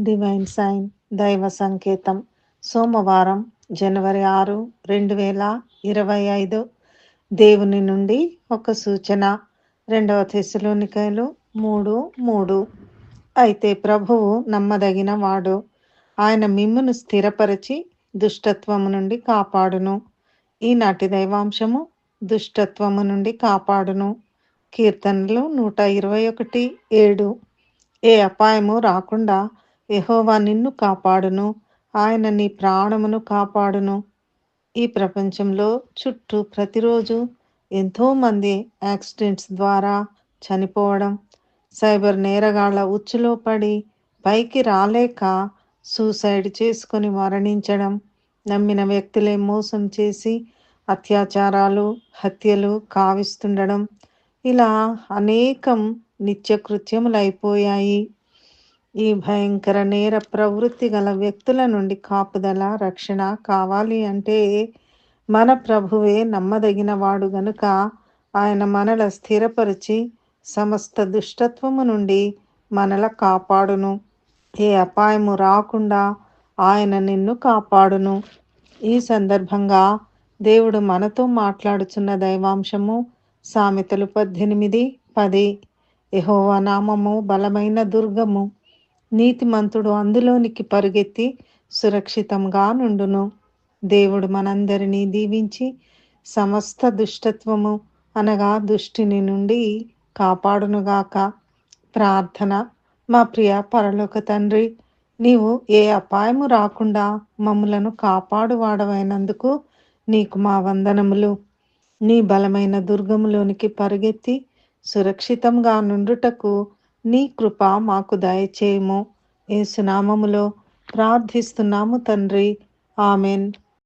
Divine sign దైవ సంకేతం సోమవారం జనవరి ఆరు రెండు వేల ఇరవై ఐదు. దేవుని నుండి ఒక సూచన. రెండవ తెశలోనికాయలు మూడు మూడు. అయితే ప్రభువు నమ్మదగిన వాడు. ఆయన మిమ్మును స్థిరపరిచి దుష్టత్వము నుండి కాపాడును. ఈనాటి దైవాంశము దుష్టత్వము నుండి కాపాడును. కీర్తనలు నూట ఇరవై ఒకటి ఏడు. ఏ అపాయము రాకుండా యహోవా నిన్ను కాపాడును. ఆయన నీ ప్రాణమును కాపాడును. ఈ ప్రపంచంలో చుట్టూ ప్రతిరోజు ఎంతోమంది యాక్సిడెంట్స్ ద్వారా చనిపోవడం సైబర్ నేరగాళ్ళ ఉచ్చులో పడి పైకి రాలేక సూసైడ్ చేసుకొని మరణించడం నమ్మిన వ్యక్తులే మోసం చేసి అత్యాచారాలు హత్యలు కావిస్తుండడం ఇలా అనేకం నిత్యకృత్యములైపోయాయి. ఈ భయంకర నేర ప్రవృత్తి గల వ్యక్తుల నుండి కాపుదల రక్షణ కావాలి అంటే మన ప్రభువే నమ్మదగిన వాడు గనుక ఆయన మనల స్థిరపరిచి సమస్త దుష్టత్వము నుండి మనల కాపాడును. ఏ అపాయము రాకుండా ఆయన నిన్ను కాపాడును. ఈ సందర్భంగా దేవుడు మనతో మాట్లాడుచున్న దైవాంశము సామెతలు పద్దెనిమిది పది. యహోవా నామము బలమైన దుర్గము. నీతిమంతుడు అందులోనికి పరుగెత్తి సురక్షితంగా నుండును. దేవుడు మనందరినీ దీవించి సమస్త దుష్టత్వము అనగా దుష్టిని నుండి కాపాడునుగాక. ప్రార్థన. మా ప్రియ పరలోక తండ్రి నీవు ఏ అపాయము రాకుండా మమ్ములను కాపాడువాడవైనందుకు నీకు మా వందనములు. నీ బలమైన దుర్గములోనికి పరుగెత్తి సురక్షితంగా నుండుటకు నీ కృప మాకు దయచేయము. ఏసునామములో ప్రార్థిస్తున్నాము తండ్రి. ఆమెన్.